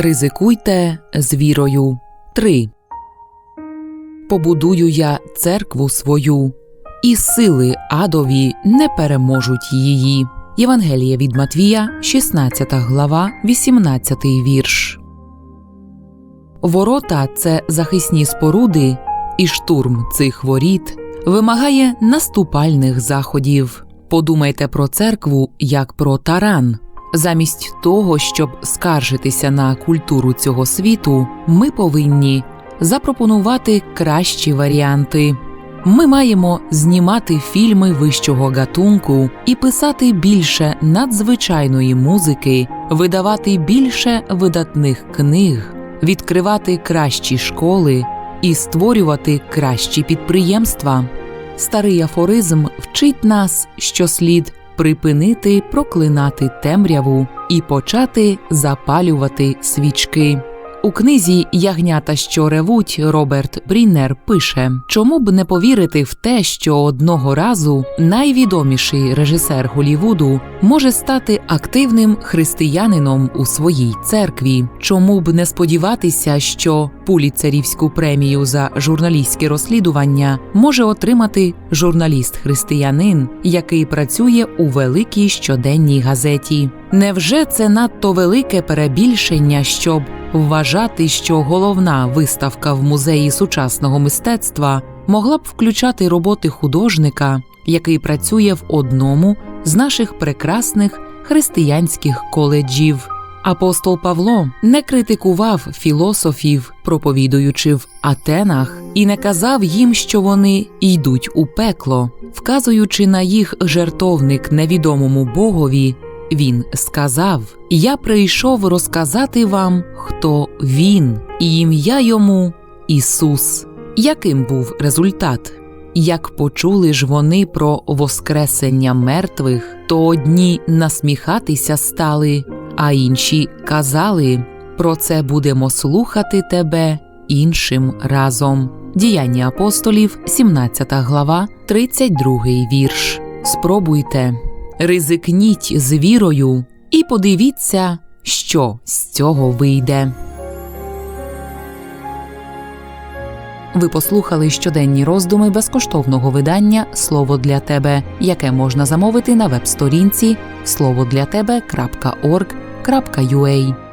Ризикуйте з вірою. 3. Побудую я церкву свою, і сили адові не переможуть її. Євангеліє від Матвія, 16 глава, 18 вірш. Ворота це захисні споруди, і штурм цих воріт вимагає наступальних заходів. Подумайте про церкву як про таран. Замість того, щоб скаржитися на культуру цього світу, ми повинні запропонувати кращі варіанти. Ми маємо знімати фільми вищого гатунку і писати більше надзвичайної музики, видавати більше видатних книг, відкривати кращі школи і створювати кращі підприємства. Старий афоризм вчить нас, що слід припинити проклинати темряву і почати запалювати свічки. У книзі Ягнята, що ревуть, Роберт Бріннер пише: чому б не повірити в те, що одного разу найвідоміший режисер Голівуду може стати активним християнином у своїй церкві? Чому б не сподіватися, що пуліцерівську премію за журналістське розслідування може отримати журналіст-християнин, який працює у великій щоденній газеті? Невже це надто велике перебільшення, щоб вважати, що головна виставка в музеї сучасного мистецтва могла б включати роботи художника, який працює в одному з наших прекрасних християнських коледжів? Апостол Павло не критикував філософів, проповідуючи в Атенах, і не казав їм, що вони йдуть у пекло, вказуючи на їх жертовник невідомому Богові. Він сказав: Я прийшов розказати вам, хто він, і ім'я йому Ісус. Яким був результат? Як почули ж вони про воскресення мертвих, то одні насміхатися стали, а інші казали про це будемо слухати тебе іншим разом. Діяння апостолів, 17 глава, 32 вірш. Спробуйте, ризикніть з вірою і подивіться, що з цього вийде. Ви послухали щоденні роздуми безкоштовного видання Слово для тебе, яке можна замовити на веб-сторінці словодлятебе.org.ua